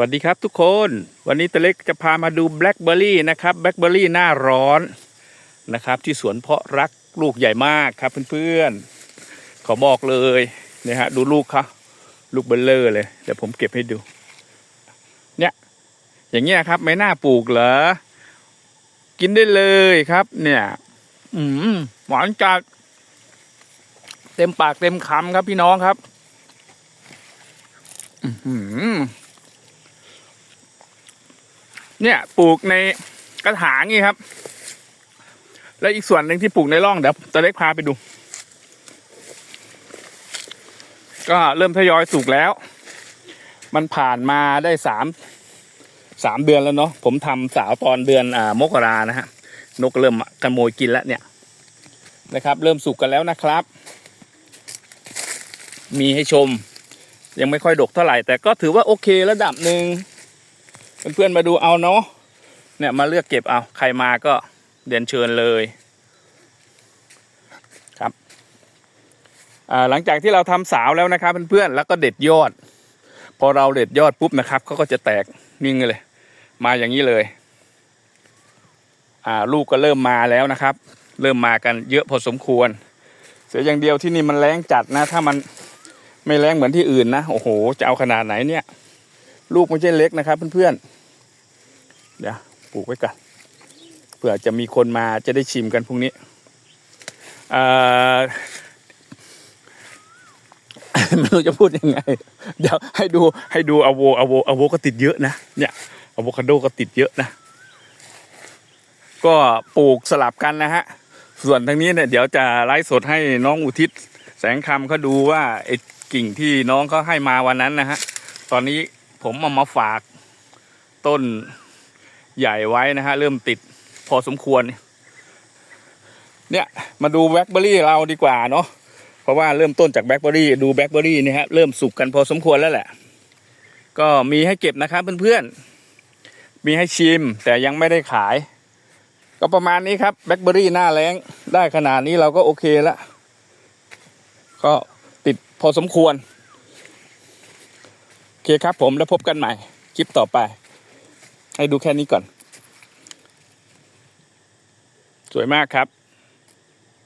วัสดีครับทุกคน วันนี้ตะเล็กจะพามาดูแบล็คเบอร์รี่นะครับแบล็คเบอร์รี่หน้าร้อนนะครับ ที่สวนเพาะรักลูกใหญ่มากครับเพื่อนๆขอบอกเลยนี่ยฮะดูลูกเขาลูกเบลเลอร์เลยเดี๋ยวผมเก็บให้ดู เนี่ย อย่างเงี้ยครับ ไม่น่าปลูกเหรอ กินได้เลยครับ เนี่ย อืมหวานจัดเต็มปากเต็มคำครับพี่น้องครับ อื้อหือ เนี่ยปลูกในกระถางนี่ครับ แล้วอีกส่วนหนึ่งที่ปลูกในร่องเดี๋ยวตะเล็กพาไปดู ก็เริ่มทยอยสุกแล้ว มันผ่านมาได้สามสามเดือนแล้วเนาะผมทำสาวตอนเดือนอ่ามกรานะฮะนกเริ่มขโมยกินแล้วเนี่ยนะครับ เริ่มสุกกันแล้วนะครับ มีให้ชม ยังไม่ค่อยดกเท่าไหร่ แต่ก็ถือว่าโอเคระดับหนึ่ง เพื่อนๆมาดูเอาเนาะเนี่ยมาเลือกเก็บเอาใครมาก็เรียนเชิญเลยครับหลังจากที่เราทำสาวแล้วนะครับเพื่อนๆแล้วก็เด็ดยอด พอเราเด็ดยอดปุ๊บนะครับเขาก็จะแตกนิ่งเลย มาอย่างนี้เลยอ่าลูกก็เริ่มมาแล้วนะครับ เริ่มมากันเยอะพอสมควร เสียอย่างเดียวที่นี่มันแรงจัดนะ ถ้ามันไม่แรงเหมือนที่อื่นนะโอ้โหจะเอาขนาดไหนเนี่ย ลูกไม่ใช่เล็กนะครับ เพื่อนๆ เดี๋ยวปลูกไว้ก่อนเผื่อจะมีคนมาจะได้ชิมกันพรุ่งนี้อ่าไม่รู้จะพูดยังไง เดี๋ยวให้ดูให้ดูอโวอโวอโวก็ติดเยอะนะ เนี่ยอะโวคาโดก็ติดเยอะนะ ก็ปลูกสลับกันนะฮะ ส่วนทางนี้เนี่ยเดี๋ยวจะไลฟ์สดให้น้องอุทิศ แสงคำเขาดูว่าไอ้กิ่งที่น้องเขาให้มาวันนั้นนะฮะ ตอนนี้ ผมเอามาฝากต้นใหญ่ไว้นะฮะ เริ่มติดพอสมควร เนี่ยมาดูแบล็คเบอร์รี่เราดีกว่าเนาะเพราะว่าเริ่มต้นจากแบล็คเบอร์รี่ดูแบล็คเบอร์รี่นี่ยฮะเริ่มสุกกันพอสมควรแล้วแหละ ก็มีให้เก็บนะครับเพื่อนๆมีให้ชิมแต่ยังไม่ได้ขาย ก็ประมาณนี้ครับแบล็คเบอร์รี่หน้าแรงได้ขนาดนี้เราก็โอเคแล้วก็ติดพอสมควร เคครับผมแล้วพบกันใหม่ คลิปต่อไป ให้ดูแค่นี้ก่อน สวยมากครับ